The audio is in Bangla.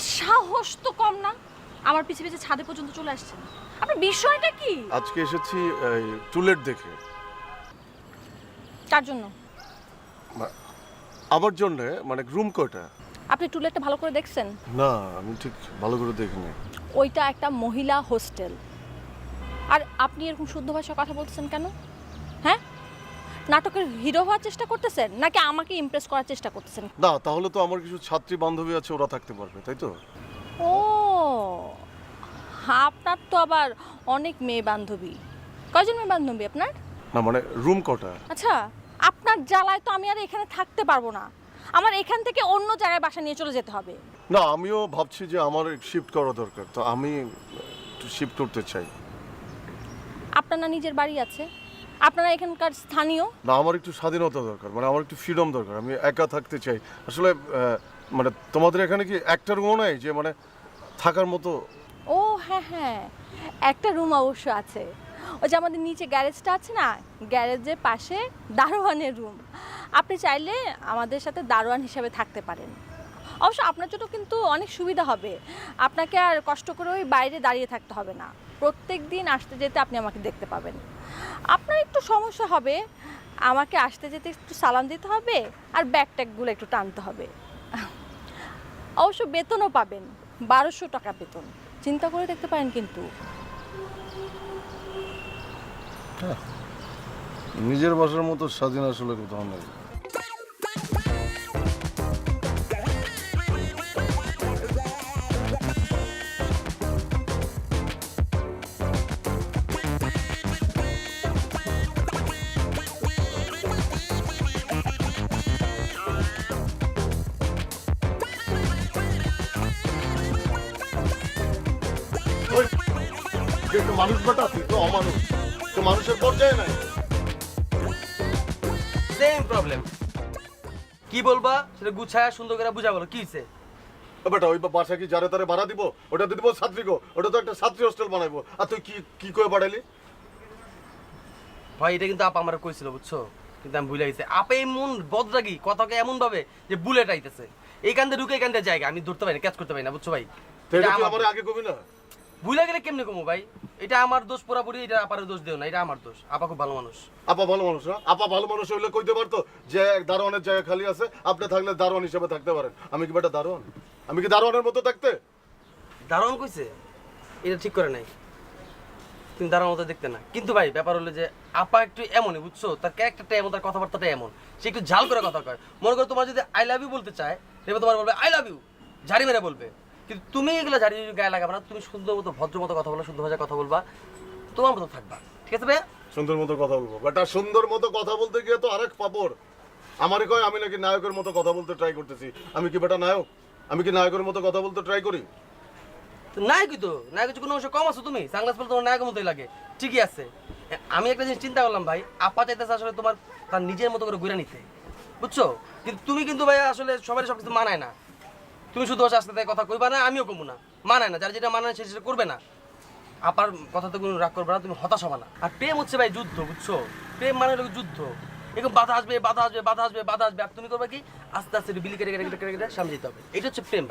আপনার সাহস তো কম না। আমার পিছে পিছে ছাদে পর্যন্ত চলে আসছেন। আপনার বিষয়টা কি? আজকে এসেছি টুলেট দেখে। তার জন্য? আমার জন্য মানে রুম কয়টা? আপনি টুলেটটা ভালো করে দেখছেন? না আমি ঠিক ভালো করে দেখিনি। ওইটা একটা মহিলা হোস্টেল। আর আপনি এরকম শুদ্ধ ভাষায় কথা বলতেছেন কেন? হ্যাঁ? নাটকের হিরো হওয়ার চেষ্টা করতেছেন? নাকি আমাকে ইমপ্রেস করার চেষ্টা করতেছেন? না তাহলে তো আমার কিছু ছাত্রী বান্ধবী আছে ওরা থাকতে পারবে তাই তো? ও আপনার তো আবার অনেক মেয়ে বান্ধবী। কয়জন মেয়ে বান্ধবী আপনার? না মানে রুম কটা? আচ্ছা আপনার জ্বালায় তো আমি আর এখানে থাকতে পারব না। আমার এখান থেকে অন্য জায়গায় বাসা নিয়ে চলে যেতে হবে। না আমিও ভাবছি যে আমার শিফট করা দরকার তো আমি শিফট করতে চাই। আপনার না নিজের বাড়ি আছে? আপনারা এখানকার স্থানীয়? না আমার একটু স্বাধীনতা দরকার মানে আমার একটু ফ্রিডম দরকার আমি একা থাকতে চাই। আসলে মানে তোমাদের এখানে কি একটা রুমও নাই যে মানে থাকার মতো? ও হ্যাঁ হ্যাঁ একটা রুম অবশ্য আছে। ওই যে আমাদের নিচে গ্যারেজটা আছে না গ্যারেজের পাশে দারোয়ানের রুম আপনি চাইলে আমাদের সাথে দারোয়ান হিসাবে থাকতে পারেন। অবশ্য আপনার জন্য কিন্তু অনেক সুবিধা হবে। আপনাকে আর কষ্ট করে ওই বাইরে দাঁড়িয়ে থাকতে হবে না। প্রত্যেক দিন আসতে যেতে আপনি আমাকে দেখতে পাবেন। আপনার একটু সমস্যা হবে, আমাকে আসতে যেতে একটু সালাম দিতে হবে আর ব্যাগ ট্যাগগুলো একটু টানতে হবে। অবশ্য বেতনও পাবেন, বারোশো টাকা বেতন। চিন্তা করে দেখতে পারেন কিন্তু। নিজের বাসার মতো স্বাধীন আসলে কোথাও নেই। যে মানুষ বেটা তুই তো অমানুষ। তো মানুষের পর্যায়ে নাই। সেম প্রবলেম কি বলবা? সেটা গুছায়া সুন্দর করে বুঝা বলো কি হইছে? বেটা ওই বাসা কি যারে তারে ভাড়া দিব? ওটা দিব ছাত্রী গো। ওটা তো একটা ছাত্রী হোস্টেল বানাইবো। আর তুই কি কি করে বাড়াইলি? ভাই এটা কিন্তু আপা আমার কইছিল বুঝছ? কিন্তু আমি ভুলে গেছি। আপে এমন বদরাগি কথাকে এমন ভাবে যে বুলেট আইতেছে। এইখান দিয়ে ঢুকে এখান দিয়ে জায়গা। আমি ধরতে পারি না ক্যাচ করতে পারি না বুঝছ ভাই? আমার আগে কবি না? ভুলে গেলে কেমনে কমো ভাই? এটা আমার দোষ পুরাপুরি এটা আপার দোষ দিও না এটা আমার দোষ। আপা খুব ভালো মানুষ। আপা ভালো মানুষ না? আপা ভালো মানুষ হইলে কইতে পারতো যে দারোয়ানের জায়গা খালি আছে আপনি থাকলে দারোয়ান হিসেবে থাকতে পারেন। আমি কি বেটা দারোয়ান? আমি কি দারোয়ানের মতো থাকতে? দারুণ কইছে? এটা ঠিক করে নাই। তুমি দারুণ মতো দেখতে না। কিন্তু ভাই ব্যাপার হলো যে আপা একটু এমনই বুঝছ? তার ক্যারেক্টারটা এমন তার কথাবার্তাটা এমন। সে একটু ঝাল করে কথা কয়। মনে করো তোমার যদি আই লাভ ইউ বলতে চায় এবার তোমার বলবে আই লাভ ইউ ঝাড়ি মেরে বলবে। কিন্তু তুমি এগুলো ঝাড়ি গায়ে লাগাবে না তুমি সুন্দর মতো ভদ্র মতো কথা বলবা শুদ্ধ ভাষায় কথা বলবা তোমার মতো থাকবা ঠিক আছে ভাইয়া? সুন্দর মতো কথা বলব। বেটা সুন্দর মতো কথা বলতে গিয়ে তো আরেক পাপড়। আমারে কয় আমি নাকি নায়কের মতো কথা বলতে ট্রাই করতেছি। আমি কি বেটা নায়ক? আমি কি নায়কের মতো কথা বলতে ট্রাই করি? নায়কই তো নায়ক কোনো অংশ কম আছো তুমি। সাংলাস পরে তোমার নায়কের মতোই লাগে ঠিকই আছে। আমি একটা জিনিস চিন্তা করলাম ভাই আপা চাইতেছে আসলে তোমার তার নিজের মতো করে ঘুরে নিতে বুঝছ? কিন্তু তুমি কিন্তু ভাই আসলে সবাই সব কিছু মানায় না। তুমি শুধু আস্তে আসতে কথা কইবা না, আমিও কমু না। মানায় না, যারা যেটা মানায় সে সেটা করবে না। আপার কথাতে কোনো রাগ করবে না, তুমি হতাশ হবে না। আর প্রেম হচ্ছে ভাই যুদ্ধ, বুঝছ? প্রেম মানে হলো যুদ্ধ। এরকম বাধা আসবে বাধা আসবে বাধা আসবে বাধা আসবে। আর তুমি করবে কি? আস্তে আস্তে বিলি কেটে কেটে কেটে কেটে, সামনে যেতে হবে। এটা হচ্ছে প্রেম।